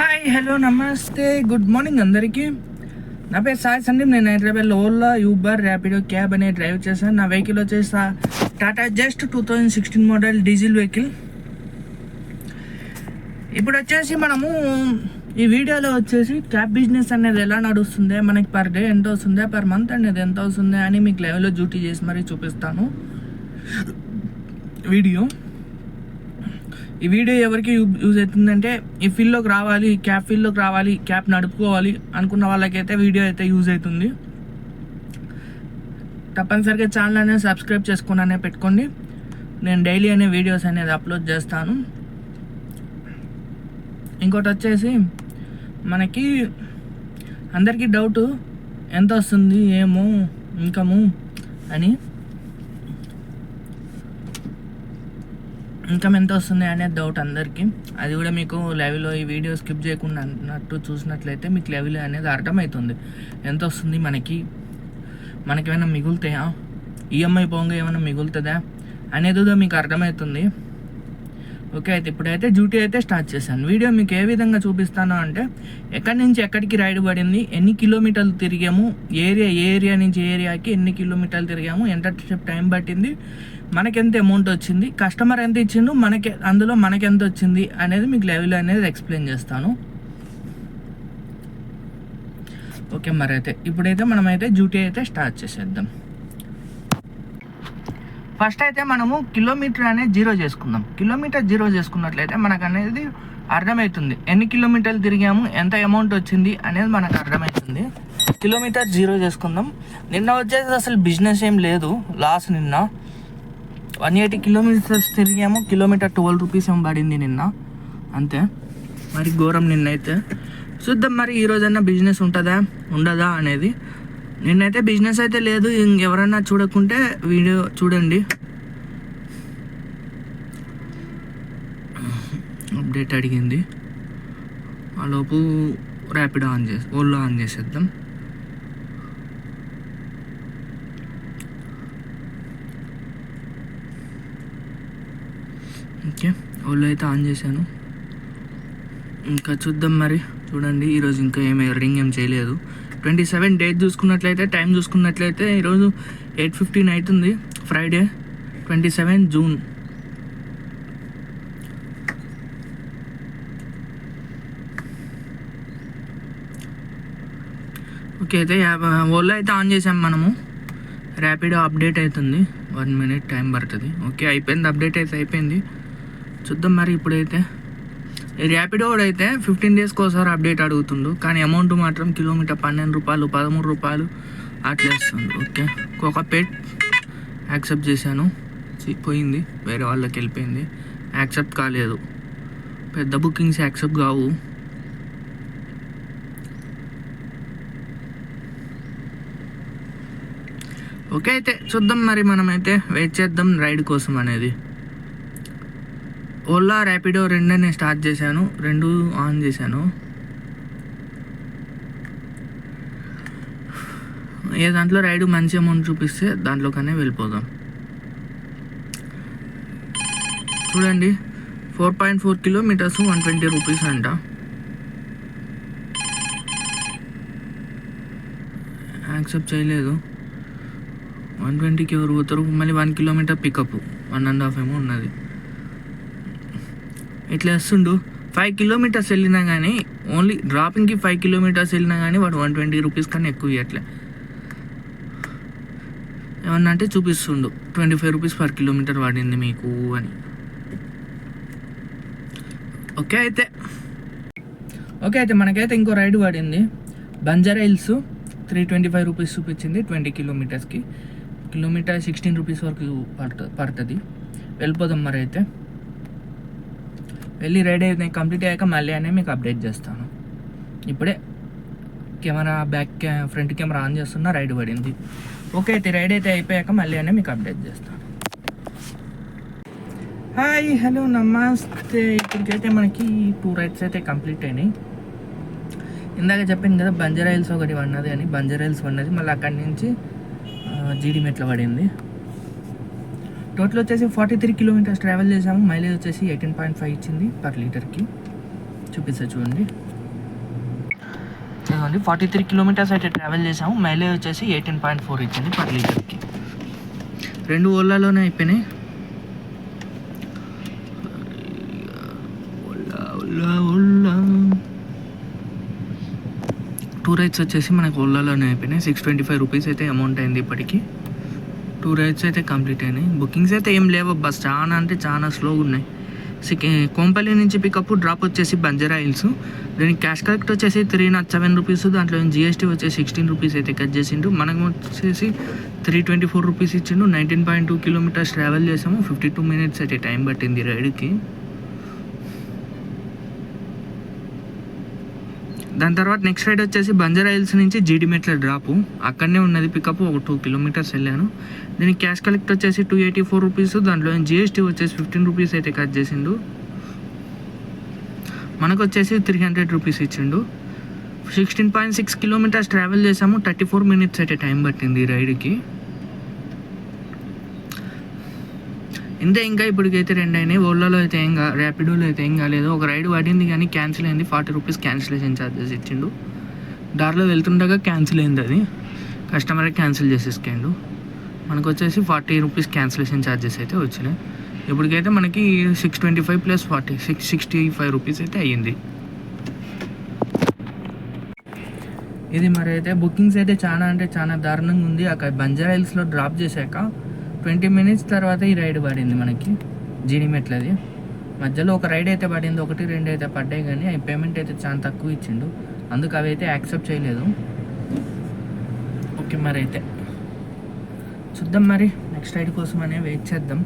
Hi hello నమస్తే good morning అందరికీ. నా పేరు సాయి సందీప్. నేను హైదరాబాద్లో ఓలా యూబర్ ర్యాపిడో క్యాబ్ అనే డ్రైవ్ చేశాను. నా వెహికల్ వచ్చేసి Tata just two thousand sixteen model diesel vehicle ఇప్పుడు వచ్చేసి మనము ఈ వీడియోలో వచ్చేసి క్యాబ్ బిజినెస్ అనేది ఎలా నడుస్తుంది మనకి పర్ డే ఎంత వస్తుంది పర్ మంత్ అనేది ఎంత వస్తుంది అని మీకు లైవ్లో డ్యూటీ చేసి మరీ చూపిస్తాను. వీడియో. ఈ వీడియో ఎవరికి యూ- యూజ్ అవుతుందంటే ఈ ఫీల్డ్లోకి రావాలి క్యాప్ ఫీల్డ్లోకి రావాలి క్యాప్ నడుపుకోవాలి అనుకున్న వాళ్ళకైతే వీడియో అయితే యూజ్ అవుతుంది. తప్పనిసరిగా ఛానల్ అనేది సబ్స్క్రైబ్ చేసుకున్నానే పెట్టుకోండి. నేను డైలీ అనే వీడియోస్ అనేది అప్లోడ్ చేస్తాను. ఇంకోటి వచ్చేసి మనకి అందరికీ డౌట్ ఎంత వస్తుంది ఏమో ఇన్కము అని ఇన్కమ్ ఎంత వస్తుంది అనేది డౌట్ అందరికీ. అది కూడా మీకు లెవెల్లో ఈ వీడియో స్కిప్ చేయకుండా అన్నట్టు చూసినట్లయితే మీకు లెవెల్ అనేది అర్థమవుతుంది. ఎంత వస్తుంది మనకి? మనకి ఏమైనా మిగులుతాయా ఈఎంఐ పోంగా ఏమైనా మిగులుతుందా? అనేది కూడా మీకు అర్థమవుతుంది. ఓకే అయితే ఇప్పుడైతే డ్యూటీ అయితే స్టార్ట్ చేశాను. వీడియో మీకు ఏ విధంగా చూపిస్తాను అంటే ఎక్కడి నుంచి ఎక్కడికి రైడ్ పడింది ఎన్ని కిలోమీటర్లు తిరిగాము ఏరియా ఏ ఏరియా నుంచి ఏరియాకి ఎన్ని కిలోమీటర్లు తిరిగాము ఎంత టైం పట్టింది మనకి ఎంత అమౌంట్ వచ్చింది కస్టమర్ ఎంత ఇచ్చిండు మనకి అందులో మనకి ఎంత వచ్చింది అనేది మీకు లెవెల్ అనేది ఎక్స్ప్లెయిన్ చేస్తాను. ఓకే మరి అయితే ఇప్పుడైతే మనమైతే డ్యూటీ అయితే స్టార్ట్ చేసేద్దాం. ఫస్ట్ అయితే మనము కిలోమీటర్ అనేది జీరో చేసుకుందాం. కిలోమీటర్ జీరో చేసుకున్నట్లయితే మనకు అనేది అర్థమవుతుంది ఎన్ని కిలోమీటర్లు తిరిగాము ఎంత అమౌంట్ వచ్చింది అనేది మనకు అర్థమవుతుంది కిలోమీటర్ జీరో చేసుకుందాం. నిన్న వచ్చేసి అసలు బిజినెస్ ఏం లేదు లాస్ నిన్న. వన్ ఎయిటీ కిలోమీటర్స్ తిరిగాము. కిలోమీటర్ ట్వెల్వ్ రూపీస్ ఏమో పడింది నిన్న. అంతే. మరి ఘోరం నిన్నైతే. చూద్దాం మరి ఈ బిజినెస్ ఉంటుందా ఉండదా అనేది. నిన్నైతే బిజినెస్ అయితే లేదు. ఇంకెవరన్నా చూడకుంటే వీడియో చూడండి. అప్డేట్ అడిగింది. ఆ లోపు ర్యాపిడ్ ఆన్ చేసి ఓల్లో ఆన్ చేసేద్దాం. ఓకే ఓల్లో అయితే ఆన్ చేశాను. ఇంకా చూద్దాం మరి. చూడండి ఈరోజు ఇంకా ఏమి రింగ్ ఏం చేయలేదు. ట్వంటీ సెవెన్ డేట్ చూసుకున్నట్లయితే టైం చూసుకున్నట్లయితే ఈరోజు ఎయిట్ ఫిఫ్టీన్ అవుతుంది Friday twenty seven June okay అయితే ఓలో అయితే ఆన్ చేసాం మనము. ర్యాపిడ్ అప్డేట్ అవుతుంది. వన్ మినిట్ టైం పడుతుంది. ఓకే అయిపోయింది అప్డేట్ అయితే అయిపోయింది. చూద్దాం మరి ఇప్పుడైతే. ఈ ర్యాపిడో అయితే ఫిఫ్టీన్ డేస్కి ఒకసారి అప్డేట్ అడుగుతుండు. కానీ అమౌంట్ మాత్రం కిలోమీటర్ పన్నెండు రూపాయలు పదమూడు రూపాయలు అట్లా ఇస్తుంది ఓకే. ఒక పెట్ యాక్సెప్ట్ చేశాను. పోయింది. వేరే వాళ్ళకి వెళ్ళిపోయింది. యాక్సెప్ట్ కాలేదు. పెద్ద బుకింగ్స్ యాక్సెప్ట్ కావు. ఓకే అయితే చూద్దాం మరి మనమైతే వెయిట్ చేద్దాం రైడ్ కోసం అనేది. ఓలా ర్యాపిడో రెండే నేను స్టార్ట్ చేశాను రెండు ఆన్ చేశాను. ఏ దాంట్లో రైడ్ మంచి అమౌంట్ చూపిస్తే దాంట్లోకనే వెళ్ళిపోదాం. చూడండి four point four kilometres one twenty rupees అంట. యాక్సెప్ట్ చేయలేదు. వన్ ట్వంటీకి ఎవరు పోతారు? మళ్ళీ one kilometre pickup one and half ఏమో ఉన్నది. ఇట్లా వస్తుండు ఫైవ్ కిలోమీటర్స్ వెళ్ళినా కానీ ఓన్లీ డ్రాపింగ్కి ఫైవ్ కిలోమీటర్స్ వెళ్ళినా కానీ వాడు వన్ ట్వంటీ రూపీస్ కన్నా ఎక్కువ ఇవ్వట్లే ఏమన్నా అంటే చూపిస్తుండు. Twenty five rupees per kilometre పడింది మీకు అని. ఓకే అయితే. ఓకే అయితే మనకైతే ఇంకో రైడ్ పడింది. Banjara Hills three twenty five rupees చూపించింది ట్వంటీ కిలోమీటర్స్కి కిలోమీటర్ సిక్స్టీన్ రూపీస్ వరకు పడుతుంది పడుతుంది. వెళ్ళిపోదాం మరి అయితే. వెళ్ళి రెడీ అయితే కంప్లీట్ అయ్యాక మళ్ళీ అనే మీకు అప్డేట్ చేస్తాను. ఇప్పుడే కెమెరా బ్యాక్ క్యా ఫ్రంట్ కెమెరా ఆన్ చేస్తున్నా రైడ్ పడింది. ఓకే అయితే రైడ్ అయితే అయిపోయాక మళ్ళీ అనే మీకు అప్డేట్ చేస్తాను. హాయ్ హలో నమస్తే. ఇప్పటికైతే మనకి టూ రైడ్స్ అయితే కంప్లీట్ అయినాయి. ఇందాక చెప్పింది కదా బంజారా హిల్స్ ఒకటి పడినది అని బంజారా హిల్స్ పడినది. మళ్ళీ అక్కడి నుంచి జీడి మెట్ల పడింది. టోటల్ వచ్చేసి ఫార్టీ త్రీ కిలోమీటర్స్ ట్రావెల్ చేసాము మైలేజ్ వచ్చేసి ఎయిటీన్ పాయింట్ ఫైవ్ ఇచ్చింది పర్ లీటర్కి చూపిస్తా చూడండి. చూడండి ఫార్టీ త్రీ కిలోమీటర్స్ అయితే ట్రావెల్ చేసాము మైలేజ్ వచ్చేసి ఎయిటీన్ పాయింట్ ఫోర్ ఇచ్చింది పర్ లీటర్కి రెండు ఓలాలోనే అయిపోయినాయి. ఓలా టూ రైడ్స్ వచ్చేసి మనకు ఓలాలోనే అయిపోయినాయి. సిక్స్ ట్వంటీ ఫైవ్ రూపీస్ అయితే అమౌంట్ అయింది ఇప్పటికి. టూ రైడ్స్ అయితే కంప్లీట్ అయినాయి. బుకింగ్స్ అయితే ఏం లేవు. బస్ చాలా అంటే చాలా స్లోగా ఉన్నాయి. సిక్ కోంపల్లి నుంచి పికప్ డ్రాప్ వచ్చేసి బంజారా హిల్స్. దీనికి క్యాష్ కలెక్ట్ వచ్చేసి త్రీ నాట్ సెవెన్ రూపీస్ దాంట్లో జిఎస్టీ వచ్చేసి సిక్స్టీన్ రూపీస్ అయితే కట్ చేసిండు మనకు వచ్చేసి త్రీ ట్వంటీ ఫోర్ రూపీస్ ఇచ్చిండు nineteen point two kilometres travel చేసాము. ఫిఫ్టీ టూ మినిట్స్ అయితే టైం పట్టింది రైడ్కి. దాని తర్వాత నెక్స్ట్ రైడ్ వచ్చేసి బంజారా హిల్స్ నుంచి జీడిమెట్ల డ్రాపు. అక్కడనే ఉన్నది పికప్ ఒక టూ కిలోమీటర్స్ వెళ్ళాను. దీనికి క్యాష్ కలెక్ట్ వచ్చేసి టూ ఎయిటీ ఫోర్ రూపీస్ దాంట్లో జిఎస్టీ వచ్చేసి ఫిఫ్టీన్ రూపీస్ అయితే కట్ చేసిండు. మనకు వచ్చేసి త్రీ హండ్రెడ్ రూపీస్ ఇచ్చిండు. Sixteen point six kilometres travel చేసాము థర్టీ ఫోర్ మినిట్స్ అయితే టైం పట్టింది రైడ్కి ఇంతే ఇంకా ఇప్పటికైతే రెండు అయినాయి. ఓలాలో అయితే ఏం కా ర్యాపిడోలో అయితే ఏం కాలేదు. ఒక రైడ్ పడింది కానీ క్యాన్సిల్ అయింది. ఫార్టీ రూపీస్ క్యాన్సిలేషన్ ఛార్జెస్ ఇచ్చిండు. దారిలో వెళ్తుండగా క్యాన్సిల్ అయింది అది. కస్టమర్ క్యాన్సిల్ చేసేసుకోండు. మనకు వచ్చేసి ఫార్టీ రూపీస్ క్యాన్సిలేషన్ ఛార్జెస్ అయితే వచ్చినాయి. ఇప్పటికైతే మనకి six twenty five plus forty six sixty five rupees అయితే అయ్యింది. ఇది మరి అయితే బుకింగ్స్ అయితే చాలా అంటే చాలా దారుణంగా ఉంది. అక్కడ బంజారా హిల్స్లో డ్రాప్ చేశాక ట్వంటీ మినిట్స్ తర్వాత ఈ రైడ్ పడింది మనకి. జీడిమెట్లది మధ్యలో ఒక రైడ్ అయితే పడింది ఒకటి రెండు అయితే పడ్డాయి కానీ అవి పేమెంట్ అయితే చాలా తక్కువ ఇచ్చిండు. అందుకు అవి అయితే యాక్సెప్ట్ చేయలేదు. ఓకే మరి అయితే. చూద్దాం మరి. నెక్స్ట్ రైడ్ కోసం అనే వెయిట్ చేద్దాం.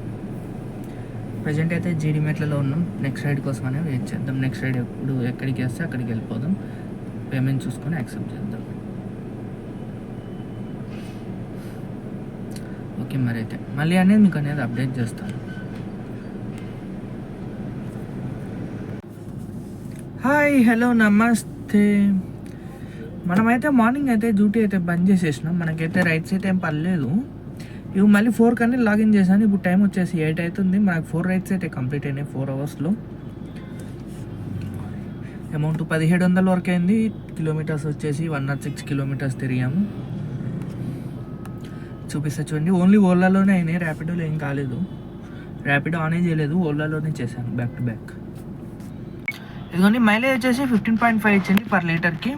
ప్రజెంట్ అయితే జీడిమెట్లలో ఉన్నాం. నెక్స్ట్ రైడ్ కోసం అనే వెయిట్ చేద్దాం. నెక్స్ట్ రైడ్ ఎప్పుడు ఎక్కడికి వస్తే అక్కడికి వెళ్ళిపోదాం. పేమెంట్ చూసుకొని యాక్సెప్ట్ చేద్దాం. ఓకే మరి అయితే. మళ్ళీ అనేది మీకు అనేది అప్డేట్ చేస్తాను. హాయ్ హలో నమస్తే. మనమైతే మార్నింగ్ అయితే డ్యూటీ అయితే బంద్ చేసేసినాం. మనకైతే రైట్స్ అయితే ఏం పర్లేదు. ఇవి మళ్ళీ ఫోర్ కన్నీ లాగిన్ చేశాను. ఇప్పుడు టైం వచ్చేసి ఎయిట్ అవుతుంది. మనకు ఫోర్ రైడ్స్ అయితే కంప్లీట్ అయినాయి ఫోర్ అవర్స్లో అమౌంట్ పదిహేడు వందల వరకు అయింది. కిలోమీటర్స్ వచ్చేసి వన్ నాట్ సిక్స్ కిలోమీటర్స్ తిరిగాము. చూపిస్తా చూడండి. ఓన్లీ ఓలాలోనే అయినాయి. ర్యాపిడోలో ఏం కాలేదు. ర్యాపిడో ఆనే చేయలేదు. ఓలాలోనే చేశాను బ్యాక్ టు బ్యాక్ ఇదిగోండి మైలేజ్ వచ్చేసి ఫిఫ్టీన్ పాయింట్ ఫైవ్ ఇచ్చింది పర్ లీటర్కి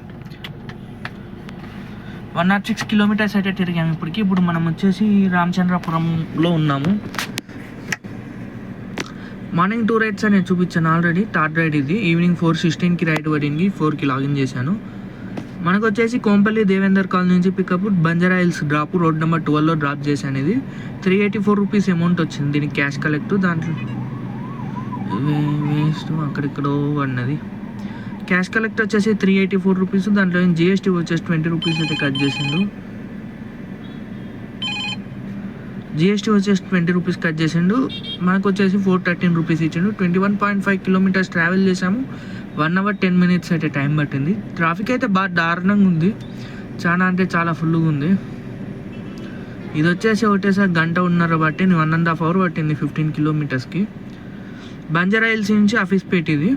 వన్ నాట్ సిక్స్ కిలోమీటర్స్ అయితే తిరిగాము ఇప్పటికి. ఇప్పుడు మనం వచ్చేసి రామచంద్రపురంలో ఉన్నాము. మార్నింగ్ టూ రైడ్స్ అని చూపించాను ఆల్రెడీ థర్డ్ రైడ్ ఇది. ఈవినింగ్ ఫోర్ సిక్స్టీన్కి రైడ్ పడింది. ఫోర్కి లాగిన్ చేశాను. మనకు వచ్చేసి కోంపల్లి దేవేందర్ కాలనీ నుంచి pickup Banjara Hills drop road number ట్వెల్వ్లో drop చేశాను ఇది. Three eighty four rupees amount వచ్చింది దీనికి క్యాష్ కలెక్ట్ దాంట్లో వేస్ట్ అక్కడిక్కడో అన్నది క్యాష్ కలెక్ట్ వచ్చేసి త్రీ ఎయిటీ ఫోర్ రూపీస్ దాంట్లో జిఎస్టీ వచ్చేసి ట్వంటీ రూపీస్ అయితే కట్ చేసిండు. జిఎస్టీ వచ్చేసి ట్వంటీ రూపీస్ కట్ చేసిండు. మనకు వచ్చేసి ఫోర్ థర్టీన్ రూపీస్ ఇచ్చిండు. Twenty one point five kilometres travel చేసాము. వన్ అవర్ టెన్ మినిట్స్ అయితే టైం పట్టింది. ట్రాఫిక్ అయితే బాగా దారుణంగా ఉంది. చాలా అంటే చాలా ఫుల్గా ఉంది. ఇది వచ్చేసి ఒకటేసారి గంట ఉన్నర బట్టి వన్ అండ్ హాఫ్ అవర్ పట్టింది ఫిఫ్టీన్ కిలోమీటర్స్కి బంజారా హిల్స్ నుంచి ఆఫీస్పేట్ ఇది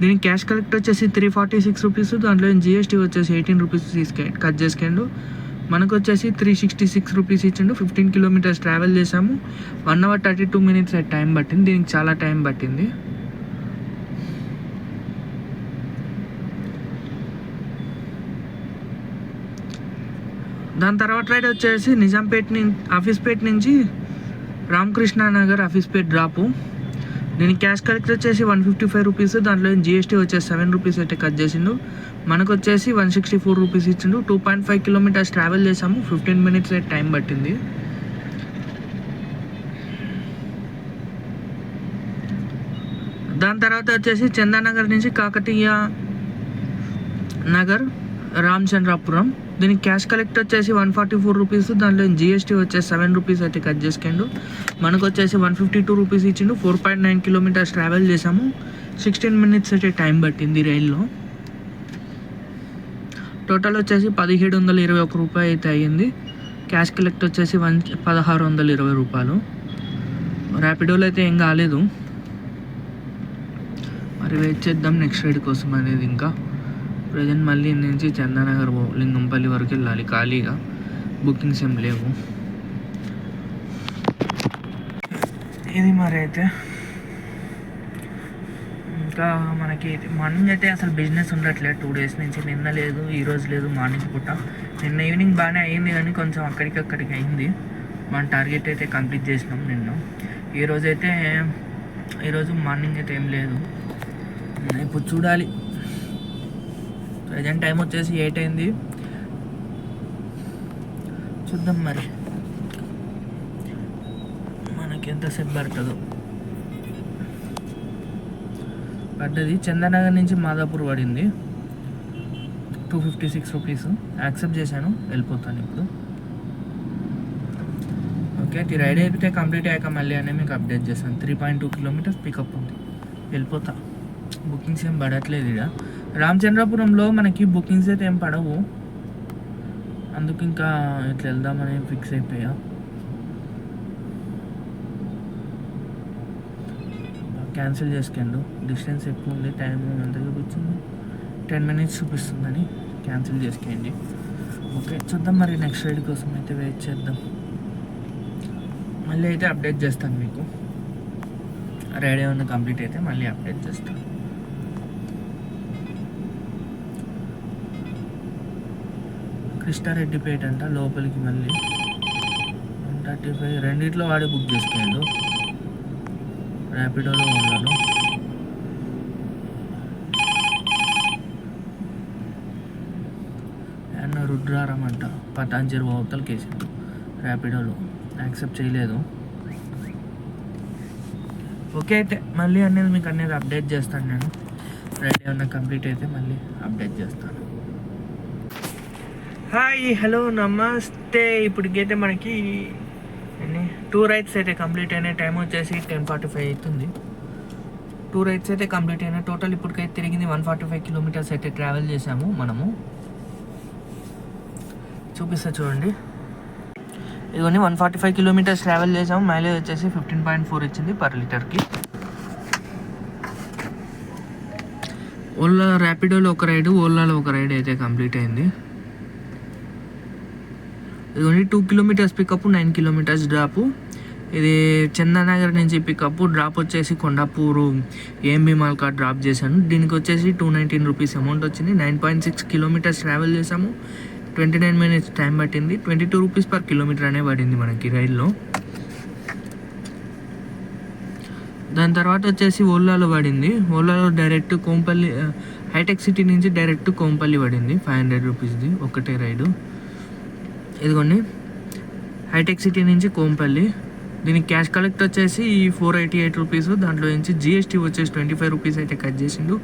దీనికి క్యాష్ కలెక్ట్ వచ్చేసి త్రీ ఫార్టీ సిక్స్ రూపీస్ దాంట్లో జిఎస్టీ వచ్చేసి ఎయిటీన్ రూపీస్ తీసుకే కట్ చేసుకెండు. మనకు వచ్చేసి త్రీ సిక్స్టీ సిక్స్ రూపీస్ ఇచ్చిండు. ఫిఫ్టీన్ కిలోమీటర్స్ ట్రావెల్ చేసాము one hour thirty two minutes time పట్టింది. దీనికి చాలా టైం పట్టింది. దాని తర్వాత రైడ్ వచ్చేసి నిజాంపేట్ నుంచి ఆఫీస్పేట్ నుంచి రామకృష్ణ నగర్ ఆఫీస్పేట్ డ్రాపు. నేను క్యాష్ కలెక్ట్ వచ్చేసి వన్ ఫిఫ్టీ ఫైవ్ రూపీస్ దాంట్లో జిఎస్టీ వచ్చేసి సెవెన్ రూపీస్ అయితే కట్ చేసిండు. మనకు వచ్చేసి వన్ సిక్స్టీ ఫోర్ రూపీస్ ఇచ్చిండు. Two point five kilometres travel చేసాము. ఫిఫ్టీన్ మినిట్స్ అయితే టైం పట్టింది. దాని తర్వాత వచ్చేసి చందానగర్ నుంచి కాకతీయ నగర్ రామచంద్రాపురం. దీనికి క్యాష్ కలెక్ట్ వచ్చేసి వన్ ఫార్టీ ఫోర్ రూపీస్ దాంట్లో జిఎస్టీ వచ్చేసి సెవెన్ రూపీస్ అయితే కట్ చేసుకుండు. మనకు వచ్చేసి వన్ ఫిఫ్టీ టూ రూపీస్ ఇచ్చిండు. Four point nine kilometres travel చేసాము సిక్స్టీన్ మినిట్స్ అయితే టైం పట్టింది రైల్లో. టోటల్ వచ్చేసి పదిహేడు వందల ఇరవై ఒక రూపాయి అయితే అయ్యింది. క్యాష్ కలెక్ట్ వచ్చేసి వన్ పదహారు వందల ఇరవై రూపాయలు. ర్యాపిడోలో అయితే ఏం కాలేదు. మరి వెయిట్ చేద్దాం నెక్స్ట్ రైడ్ కోసం అనేది ఇంకా. ప్రజెంట్ మళ్ళీ ఇంటి నుంచి చందానగర్ పో- లింగంపల్లి వరకు వెళ్ళాలి. ఖాళీగా. బుకింగ్స్ ఏం లేవు. ఇది మరి అయితే. ఇంకా మనకి మార్నింగ్ అయితే అసలు బిజినెస్ ఉండట్లేదు. టూ డేస్ నుంచి నిన్న లేదు ఈరోజు లేదు మార్నింగ్ పూట. నిన్న ఈవినింగ్ బాగానే అయింది కానీ కొంచెం అక్కడికి అక్కడికి అయింది. మన టార్గెట్ అయితే కంప్లీట్ చేసినాం నిన్న. ఈరోజైతే అయితే ఈరోజు మార్నింగ్ అయితే ఏం లేదు. ఇప్పుడు చూడాలి. ప్రజెంట్ టైం వచ్చేసి ఎయిట్ అయింది. చూద్దాం మరి. మనకి ఎంతసేపు పడుతుందో. పడ్డది చందనగర్ నుంచి మాదాపూర్ పడింది. Two fifty six rupees accept చేశాను వెళ్ళిపోతాను ఇప్పుడు. ఓకే అది రైడ్ అయిపోతే కంప్లీట్ అయ్యాక మళ్ళీ అనే మీకు అప్డేట్ చేస్తాను. Three point two kilometres pickup ఉంది. వెళ్ళిపోతా. బుకింగ్స్ ఏం పడట్లేదు ఇక్కడ రామచంద్రపురంలో మనకి బుకింగ్స్ అయితే ఏం పడవు. అందుకు ఇంకా ఇట్లా వెళ్దామని ఫిక్స్ అయిపోయా. క్యాన్సిల్ చేసుకోండు డిస్టెన్స్ ఎక్కువ ఉంది టైం ఎంత చూపించింది? టెన్ మినిట్స్ చూపిస్తుందని క్యాన్సిల్ చేసుకోండి ఓకే చూద్దాం మరి నెక్స్ట్ రైడ్ కోసం అయితే వెయిట్ చేద్దాం. మళ్ళీ అయితే అప్డేట్ చేస్తాను మీకు. రైడ్ ఏమన్నా కంప్లీట్ అయితే మళ్ళీ అప్డేట్ చేస్తాను. కృష్ణారెడ్డిపేట అంట లోపలికి మళ్ళీ. వన్ థర్టీ ఫైవ్ రెండిట్లో వాడి బుక్ చేసుకోండు ర్యాపిడోలో ఉన్నాను. అండ్ రుద్రారం అంట పటాంజలి అవతలకి వేసాను ర్యాపిడోలో యాక్సెప్ట్ చేయలేదు. ఓకే అయితే మళ్ళీ అనేది మీకు అనేది అప్డేట్ చేస్తాను నేను. రెడీ ఏమన్నా కంప్లీట్ అయితే మళ్ళీ అప్డేట్ చేస్తాను. హాయ్ హలో నమస్తే. ఇప్పటికైతే మనకి టూ రైడ్స్ అయితే కంప్లీట్ అయినాయి. టైం వచ్చేసి టెన్ ఫార్టీ ఫైవ్ అవుతుంది. టూ రైడ్స్ అయితే కంప్లీట్ అయినా టోటల్ ఇప్పటికైతే తిరిగింది వన్ ఫార్టీ ఫైవ్ కిలోమీటర్స్ అయితే ట్రావెల్ చేసాము మనము. చూపిస్తా చూడండి. ఇదిగోని one forty five kilometres travel చేసాము మైలేజ్ వచ్చేసి ఫిఫ్టీన్ పాయింట్ ఫోర్ ఇచ్చింది పర్ లీటర్కి. ఓలా ర్యాపిడోలో ఒక రైడ్ ఓలాలో ఒక రైడ్ అయితే కంప్లీట్ అయింది. Only two kilometres pickup nine kilometres drop ఇది చందానగర్ నుంచి పికప్ డ్రాప్ వచ్చేసి కొండాపూరు ఏఎంబి మాల్కా డ్రాప్ చేశాను. దీనికి వచ్చేసి టూ నైన్టీన్ రూపీస్ అమౌంట్ వచ్చింది. Nine point six kilometres travel చేసాము ట్వంటీ నైన్ మినిట్స్ టైం పట్టింది. Twenty two rupees per kilometre అనే పడింది మనకి రైల్లో. దాని తర్వాత వచ్చేసి ఓలాలో పడింది. ఓలాలో డైరెక్ట్ కోంపల్లి హైటెక్ సిటీ నుంచి డైరెక్ట్ కోంపల్లి పడింది. ఫైవ్ హండ్రెడ్ రూపీస్ది ఒకటే రైడు. ఇదిగోండి. హైటెక్ సిటీ నుంచి కోంపల్లి. దీనికి క్యాష్ కలెక్ట్ వచ్చేసి ఫోర్ ఎయిటీ ఎయిట్ రూపీస్ దాంట్లో నుంచి జిఎస్టీ వచ్చేసి ట్వంటీ ఫైవ్ రూపీస్ అయితే కట్ చేసిండు.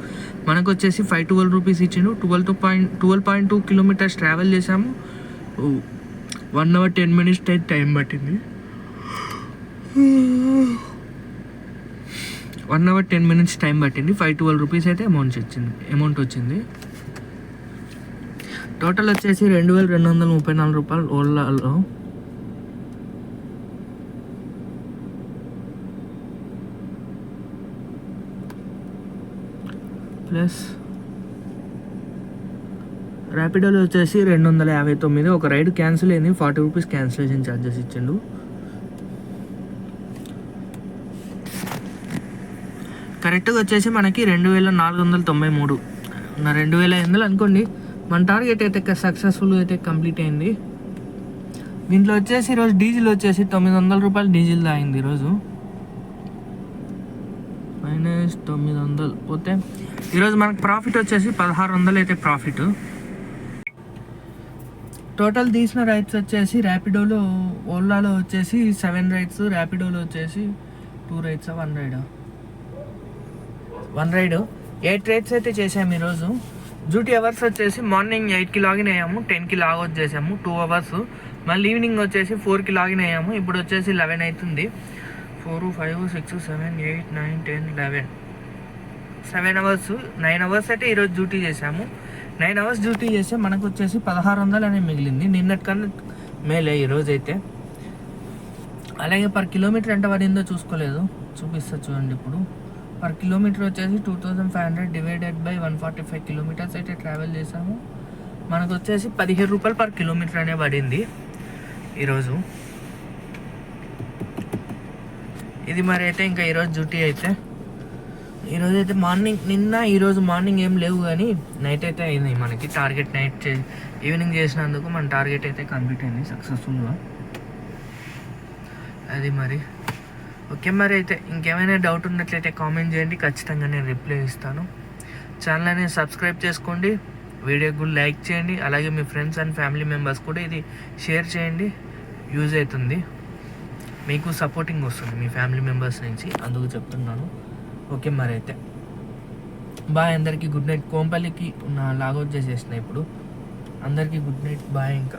మనకు వచ్చేసి ఫైవ్ ట్వెల్వ్ రూపీస్ ఇచ్చిండు. Twelve two point twelve point two kilometres travel చేసాము వన్ అవర్ టెన్ మినిట్స్ అయితే టైం పట్టింది. One hour ten minutes time పట్టింది. ఫైవ్ ట్వెల్వ్ రూపీస్ అయితే అమౌంట్ వచ్చింది అమౌంట్ వచ్చింది. టోటల్ వచ్చేసి రెండు వేల రెండు వందల ముప్పై నాలుగు రూపాయలు ఓలాలో ప్లస్ ర్యాపిడోలో వచ్చేసి రెండు వందల యాభై తొమ్మిది. ఒక రైడ్ క్యాన్సిల్ అయింది. ఫార్టీ రూపీస్ క్యాన్సిలేషన్ ఛార్జెస్ ఇచ్చిండు. కరెక్ట్గా వచ్చేసి మనకి రెండు వేల నాలుగు వందల తొంభై మూడు. నా రెండు వేల ఎనిమిది అనుకోండి మన టార్గెట్ అయితే సక్సెస్ఫుల్ అయితే కంప్లీట్ అయింది. దీంట్లో వచ్చేసి ఈరోజు డీజిల్ వచ్చేసి తొమ్మిది వందల రూపాయలు డీజిల్ తాగింది ఈరోజు. మైనస్ తొమ్మిది వందలు. పోతే ఈరోజు మనకు ప్రాఫిట్ వచ్చేసి పదహారు వందలు అయితే ప్రాఫిట్ టోటల్ తీసిన రైడ్స్ వచ్చేసి ర్యాపిడోలో ఓలాలో వచ్చేసి సెవెన్ రైడ్స్ ర్యాపిడోలో వచ్చేసి టూ రైడ్స్ వన్ రైడా వన్ రైడ్ ఎయిట్ రైడ్స్ అయితే చేసాము ఈరోజు. డ్యూటీ అవర్స్ వచ్చేసి మార్నింగ్ ఎయిట్కి లాగిన్ అయ్యాము టెన్కి లాగౌట్ చేసాము టూ అవర్స్. మళ్ళీ ఈవినింగ్ వచ్చేసి ఫోర్కి లాగిన్ అయ్యాము ఇప్పుడు వచ్చేసి లెవెన్ అవుతుంది four five six seven eight nine ten eleven. Seven hours nine hours అయితే ఈరోజు డ్యూటీ చేసాము నైన్ అవర్స్ డ్యూటీ చేస్తే మనకు వచ్చేసి పదహారు వందలు అనేది మిగిలింది. నిన్నటికన్నా మేలే ఈరోజు అయితే. అలాగే పర్ కిలోమీటర్ ఎంత పడిందో చూసుకోలేదు. చూపిస్తా చూడండి ఇప్పుడు. పర్ కిలోమీటర్ వచ్చేసి two thousand five hundred divided by one forty five kilometres అయితే ట్రావెల్ చేసాము మనకు వచ్చేసి పదిహేను రూపాయలు పర్ కిలోమీటర్ అనే పడింది ఈరోజు. ఇది మరి అయితే ఇంకా ఈరోజు డ్యూటీ అయితే. ఈరోజు అయితే మార్నింగ్ నిన్న ఈరోజు మార్నింగ్ ఏం లేవు కానీ నైట్ అయితే అయింది మనకి. టార్గెట్ నైట్ ఈవినింగ్ చేసినందుకు మన టార్గెట్ అయితే కంప్లీట్ అయింది సక్సెస్ఫుల్గా అది మరి ఓకే మరి అయితే ఇంకేమైనా డౌట్ ఉన్నట్లయితే కామెంట్ చేయండి. ఖచ్చితంగా నేను రిప్లై ఇస్తాను. ఛానల్ అనేది సబ్స్క్రైబ్ చేసుకోండి. వీడియోకి కూడా లైక్ చేయండి. అలాగే మీ ఫ్రెండ్స్ అండ్ ఫ్యామిలీ మెంబర్స్ కూడా ఇది షేర్ చేయండి. యూజ్ అవుతుంది. మీకు సపోర్టింగ్ వస్తుంది మీ ఫ్యామిలీ మెంబర్స్ నుంచి. అందుకు చెప్తున్నాను. ఓకే మరి అయితే. బాయ్ అందరికీ. గుడ్ నైట్ కోంపల్లికి నా లాగౌట్ చేసేసిన ఇప్పుడు. అందరికీ గుడ్ నైట్ బాయ్ ఇంకా.